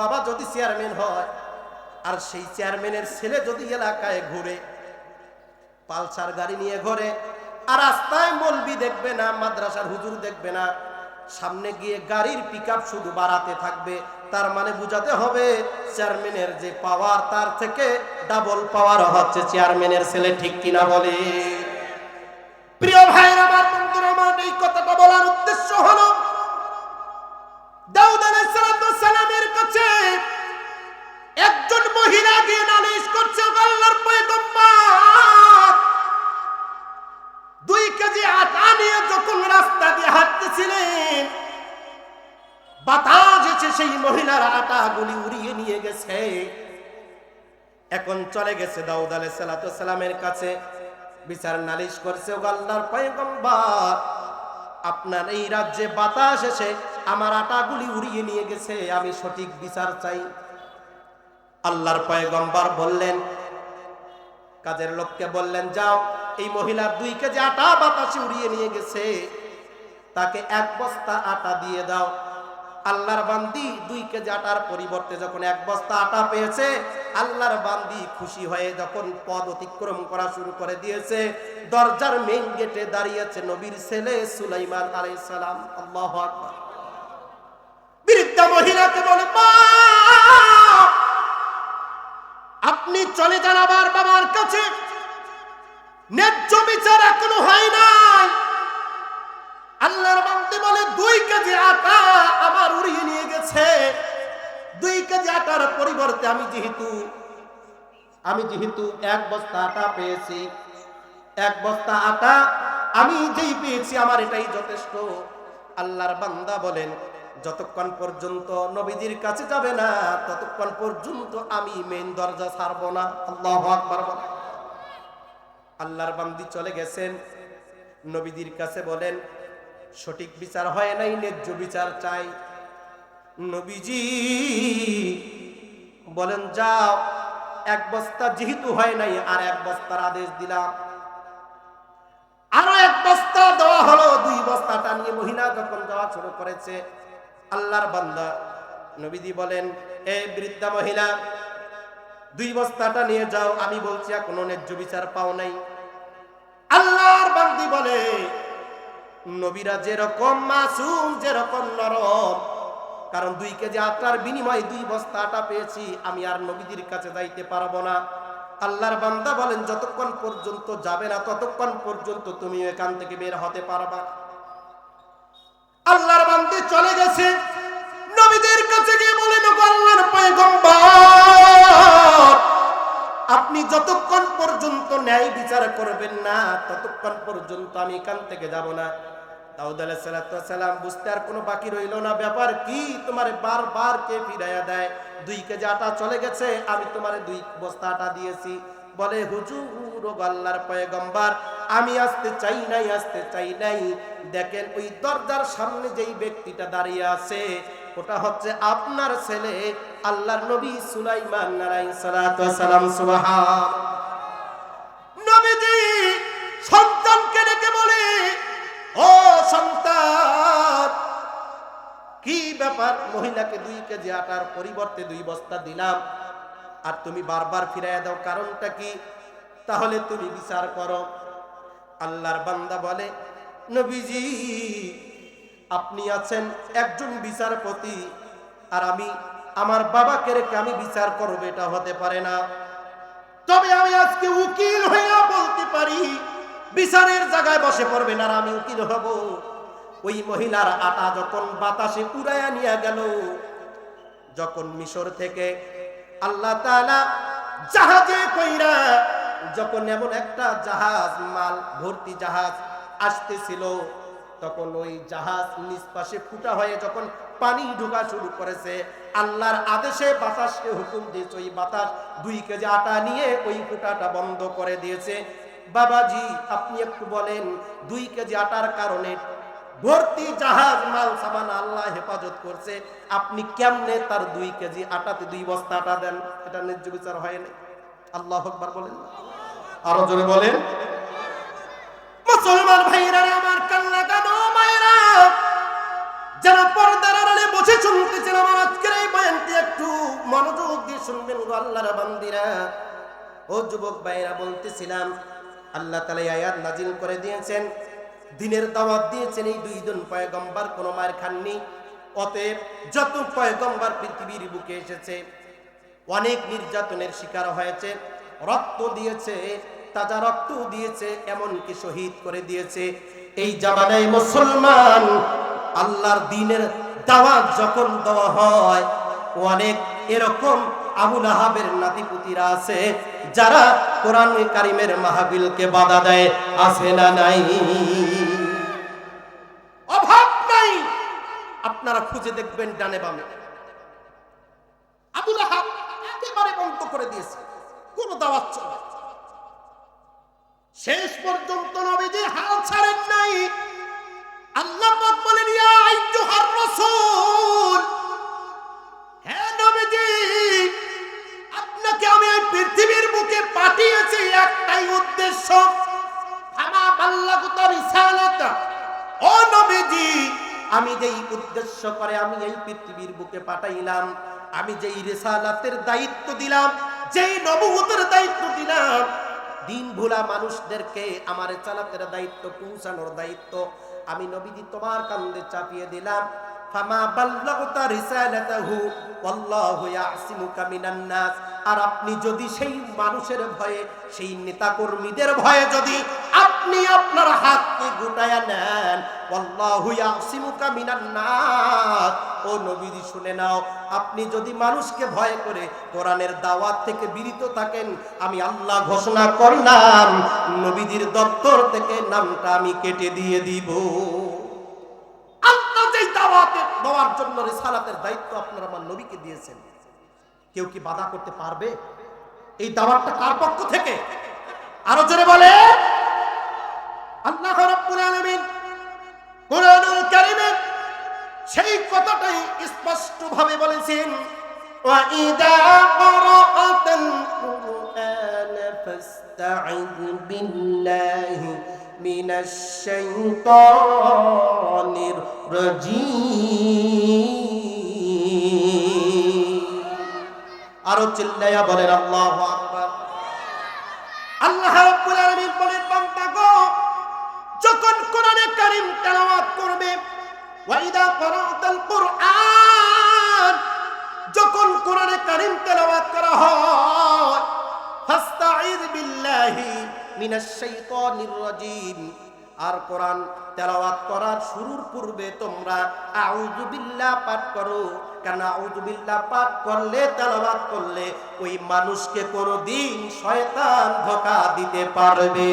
বাবা যদি চেয়ারম্যান হয়, আর সেই চেয়ারম্যানের ছেলে যদি এলাকায় ঘুরে, পালসার গাড়ি নিয়ে ঘরে, আর রাস্তায় মলবি দেখবে না, মাদ্রাসার হুজুর দেখবে না, সামনে গিয়ে গাড়ির পিক শুধু বাড়াতে থাকবে, তার মানে বুঝাতে হবে চেয়ারম্যানের যে পাওয়ার তার থেকে ডাবল পাওয়ার হচ্ছে চেয়ারম্যানের ছেলে ঠিক কিনা বলে। প্রিয় ভাইয়ের, আমার আমার এই কথাটা আটাগুলি উড়িয়ে নিয়ে গেছে। এখন চলে গেছে দাউদ আলাইহিস সালামের কাছে। বিচার নালিশ করছে ও আল্লাহর পয়গম্বর, আপনার এই রাজ্যে বাতাস এসে আমার আটাগুলি উড়িয়ে নিয়ে গেছে, আমি সঠিক বিচার চাই। আল্লাহর পয়গম্বর বললেন, কাজের লোককে বললেন, যাও, এই মহিলার দুই কেজি আটা বাতাসে উড়িয়ে নিয়ে গেছে। তাকে এক বস্তা আটা দিয়ে দাও। আল্লাহর বান্দি দুই কেজি আটার পরিবর্তে যখন এক বস্তা আটা পেয়েছে, আল্লাহর বান্দি খুশি হয়ে যখন পদ অতিক্রম করা শুরু করে দিয়েছে, দরজার মেইন গেটে দাঁড়িয়েছে নবীর ছেলে সুলাইমান আলাইহিস সালাম। আল্লাহু আকবার। বৃদ্ধা মহিলাকে বলে, মা, আপনি চলে যান আবার বাবার কাছে। ন্যায্য বিচার এখনও হয় নাই। আল্লাহর বান্দি বলে, দুই কেজি আটা আমার উড়িয়ে নিয়ে গেছে। দুই কেজি আটার পরিবর্তে আমি যেহেতু আমি যেহেতু এক বস্তা আটা পেয়েছি, এক বস্তা আটা আমি যেই পেয়েছি, আমার এটাই যথেষ্ট। আল্লাহর বান্দা বলেন, যতক্ষণ পর্যন্ত নবীজির কাছে যাবে না, ততক্ষণ পর্যন্ত আমি মেন দরজা ছাড়ব না। আল্লাহ আল্লাহর বান্দি চলে গেছেন, নবীজির কাছে বলেন সঠিক বিচার হয় নাই, ন্যায্য বিচার চাই। নবীজি বলেন, যাও, এক বস্তা যেহেতু হয় নাই, আর এক বস্তার আদেশ দিলাম। আরও এক বস্তা দেওয়া হলো, দুই বস্তাটা নিয়ে মহিলা যখন যাওয়া শুরু করেছে, আল্লাহর বান্দা নবীজি বলেন এই বৃদ্ধা মহিলা, দুই বস্তাটা নিয়ে যাও, আমি বলছি এখনও ন্যায্য বিচার পাও নাই। আল্লাহর বান্দি বলে নবীরা যেরকম মাসুম, যেরকম নরম। কারণ দুই কেজি আটার বিনিময়ে দুই বস্তা আটা পেয়েছি, আমি আর নবীদের কাছে যাইতে পারব না। আল্লাহর বান্দা বলেন, যতক্ষণ পর্যন্ত যাবে না, ততক্ষণ পর্যন্ত তুমি এখান থেকে বের হতে পারবা। আল্লাহর বান্দি চলে গেছে। নবীদের কাছে গিয়ে বলেন, "ওগো আল্লাহর পয়গম্বর, আপনি যতক্ষণ পর্যন্ত ন্যায় বিচার করবেন না, ততক্ষণ পর্যন্ত আমি এখান থেকে যাব না। বুঝতে আর কোনো বাকি না। ব্যাপার কি? তোমার বারবার কে দুই কেজি আটা চলে গেছে, আমি তোমার দুই বস্তা আটা দিয়েছি। বলে, হুজুর ও আল্লাহর পয়গম্বর, আমি আসতে চাই নাই, আসতে চাই নাই। দেখেন, ওই দরজার সামনে যেই ব্যক্তিটা দাঁড়িয়ে আছে, ওটা হচ্ছে আপনার ছেলে আল্লাহর নবী সুলাইমান নারায়ণ সালাম। সুবহান ব্যাপার মহিলাকে দুই কেজি আটার পরিবর্তে দুই বস্তা দিলাম। আর তুমি বারবার ফিরাইয়া দাও, কারণটা কি? তাহলে তুমি বিচার করো। আল্লাহর বান্দা বলে, নবীজি, আপনি আছেন একজন বিচারপতি, আর আমি, আমার বাবাকে রেখে আমি বিচার করব, এটা হতে পারে না। তবে আমি আজকে উকিল হইয়া বলতে পারি, বিচারের জায়গায় বসে পড়বেন আর আমি উকিল হব। ওই মহিলার আটা যখন বাতাসে উড়াইয়া নিয়ে গেল, যখন মিশর থেকে আল্লাহ তাআলা জাহাজে কইরা যখন এমন একটা জাহাজ, মাল ভর্তি জাহাজ আসতেছিল, তখন ওই জাহাজ নিজ পাশে ফুটা হয়ে যখন পানি ঢোকা শুরু করেছে, আল্লাহর আদেশে বাতাসকে হুকুম দিয়েছে, ওই বাতাস দুই কেজি আটা নিয়ে ওই ফুটাটা বন্ধ করে দিয়েছে। বাবাজি, আপনি একটু বলেন, দুই কেজি আটার কারণে ভর্তি জাহাজ, মাল, সামান আল্লাহ হেফাজত করছে। আপনি কেমনে তার দুই কেজি আটাতে দুই বস্তা আটা দেন? এটা ন্যায্য বিচার হয় না আল্লাহ আকবার বলেন আরও জোরে বলেন। মুসলমান ভাইরা আমার কান্না কানো মায়েরা যারা পর্দার আড়ালে বসে শুনতেছেন আমার আজকের এই বয়ানটি একটু মনোযোগ দিয়ে শুনবেন গো আল্লাহর বান্দিরা। ও যুবক ভাইরা বলতেছিলাম, আল্লাহ তালা আয়াত নাজিল করে দিয়েছেন। দিনের দাওয়াত দিয়েছেন এই দুই জন পয়গম্বর, কোনো মায়ের খাননি। অতএব যত পয়গম্বর পৃথিবীর বুকে এসেছে, অনেক নির্যাতনের শিকার হয়েছে, রক্ত দিয়েছে, তাজা রক্ত দিয়েছে, এমনকি শহীদ করে দিয়েছে। এই জামানায় মুসলমান আল্লাহর দিনের দাওয়াত যখন দেওয়া হয়, অনেক এরকম আবুল আহাবের নাতিপুতিরা আছে, যারা কোরআন কারিমের মাহবিলকে বাধা দেয়। আছে না নাই অভাব নাই আপনারা খুঁজে দেখবেন ডানে বামে। আবুল আহাব একেবারে বন্ধ করে দিয়েছে। কোন দাওয়াত চলে শেষ পর্যন্ত নবীজি হাল ছাড়েন নাই। আল্লাহ বলেন নবীজি, আপনাকে আমি পৃথিবীর বুকে পাঠিয়েছি একটাই উদ্দেশ্য। ফামা বাল্লাগুত রিসালাতা। ও নবীজি আমি যেই উদ্দেশ্য করে আমি এই পৃথিবীর বুকে পাঠাইলাম, আমি যেই রেসালাতের দায়িত্ব দিলাম, যেই নবুতের দায়িত্ব দিলাম, দিন ভোলা মানুষদেরকে আমার চালাতের দায়িত্ব, পৌঁছানোর দায়িত্ব, আমি নবীজি তোমার কান্দে চাপিয়ে দিলাম। আর আপনি যদি সেই মানুষের ভয়ে, সেই নেতাকর্মীদের ভয়ে যদি আপনি আপনার হাতকে গুটায়া নেন। আপনি যদি মানুষকে ভয় করে কোরআনের দাওয়াত থেকে থাকেন, আমি আল্লাহ ঘোষণা করলাম, নবীজির দপ্তর থেকে নামটা আমি কেটে দিয়ে দিব। আল্লাহ দেওয়ার জন্য দায়িত্ব আপনারা আমার নবীকে দিয়েছেন, কেউ কি বাধা করতে পারবে? এই দাওয়াতটা কার পক্ষ থেকে? আরও জোরে বলে ভাবে বলেছেন وَإِذَا قَرَأْتَ الْقُرْآنَ فَاسْتَعِذْ بِاللَّهِ من الشيطان الرجيم আরো চিল্লাইয়া বলেন আল্লাহ আকবার আল্লাহ রাব্বুল আলামিন বলেন বান্দা গো যখন কোরআনে কারীম তেলাওয়াত করবে ওয়াইদা করাতাল কুরআন যখন কোরআনে কারীম তেলাওয়াত করা হয় ফাস্তাঈদ বিল্লাহি মিনাশ শাইতানির রাজীম। আর কোরআন তেলাওয়াত করার শুরুর পূর্বে তোমরা আউযু বিল্লাহ পাঠ করো। কারণ আউযু বিল্লাহ পাঠ করলে, তেলাওয়াত করলে ওই মানুষকে কোনোদিন শয়তান ধোকা দিতে পারবে।